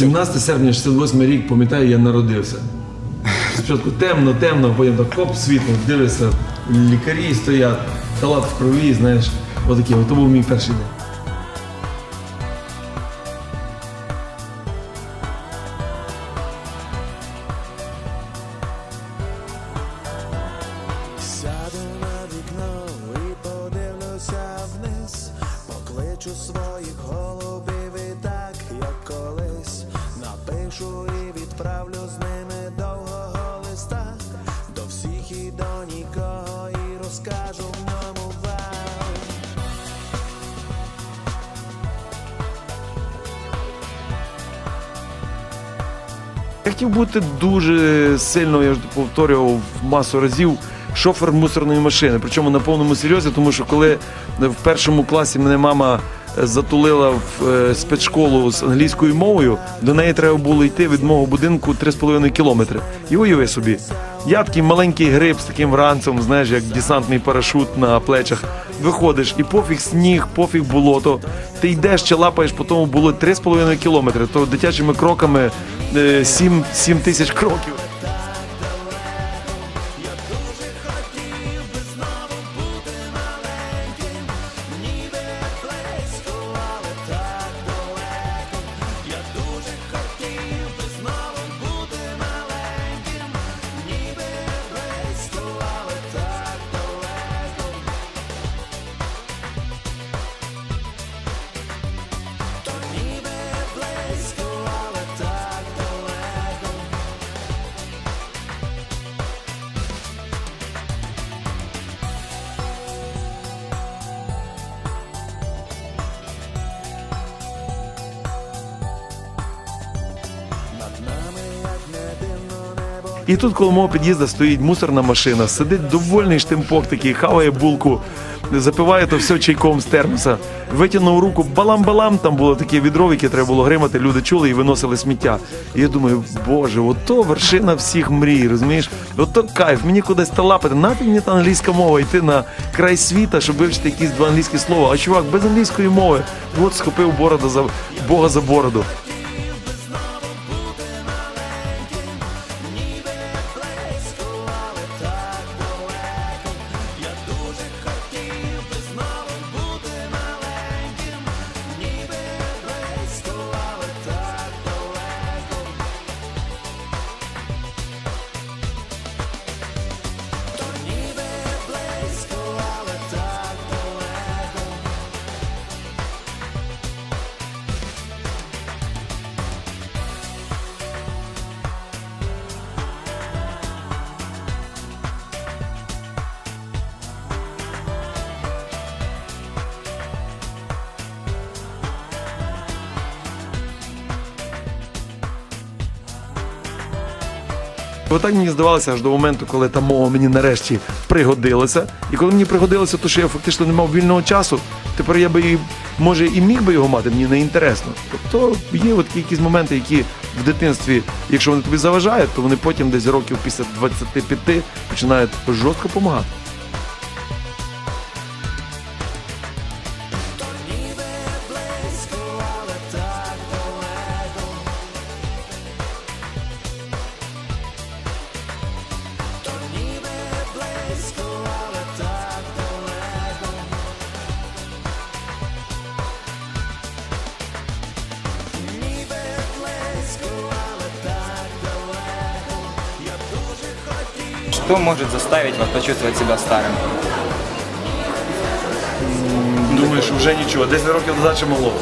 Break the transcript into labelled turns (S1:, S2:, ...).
S1: 17 серпня 68 рік, пам'ятаю, я народився. Спочатку темно, темно, потім так хоп, світло, дивишся, лікарі стоять, талат в крові, знаєш, отакі, ото був мій перший день.
S2: Відправлю з ними довгого листа до всіх і до нікого, і розкажу в ньому вам.
S1: Я хотів бути дуже сильно, я ж повторював масу разів, шофер мусорної машини. Причому на повному серйозі, тому що коли в першому класі мене мама затулила в е, спецшколу з англійською мовою, до неї треба було йти від мого будинку 3,5 кілометри. І уяви собі, я такий маленький гриб з таким вранцем, знаєш, як десантний парашут на плечах. Виходиш, і пофіг сніг, пофіг болото. Ти йдеш чи лапаєш по тому було 3,5 кілометри. То дитячими кроками е, 7, 7 тисяч кроків. І тут коло мого під'їзду стоїть мусорна машина, сидить довольний штимпок такий, хаває булку, запиває то все чайком з термоса. Витягнув руку, балам-балам, там було таке відро, яке треба було гримати, люди чули і виносили сміття. І я думаю, боже, ото вершина всіх мрій, розумієш? Ото кайф, мені кудись та лапати, нафіг мені та англійська мова, йти на край світа, щоб вивчити якісь два англійські слова. А чувак, без англійської мови, от схопив бороду за Бога за бороду. Отак мені здавалося аж до моменту, коли та мова мені нарешті пригодилася. І коли мені пригодилося, то що я фактично не мав вільного часу, тепер я би і може і міг би його мати, мені не інтересно. Тобто є от якісь моменти, які в дитинстві, якщо вони тобі заважають, то вони потім десь років після 25 починають жорстко допомагати.
S3: Что может заставить вас почувствовать себя старым?
S1: Думаешь, уже нічого, 10 років назад ще могло.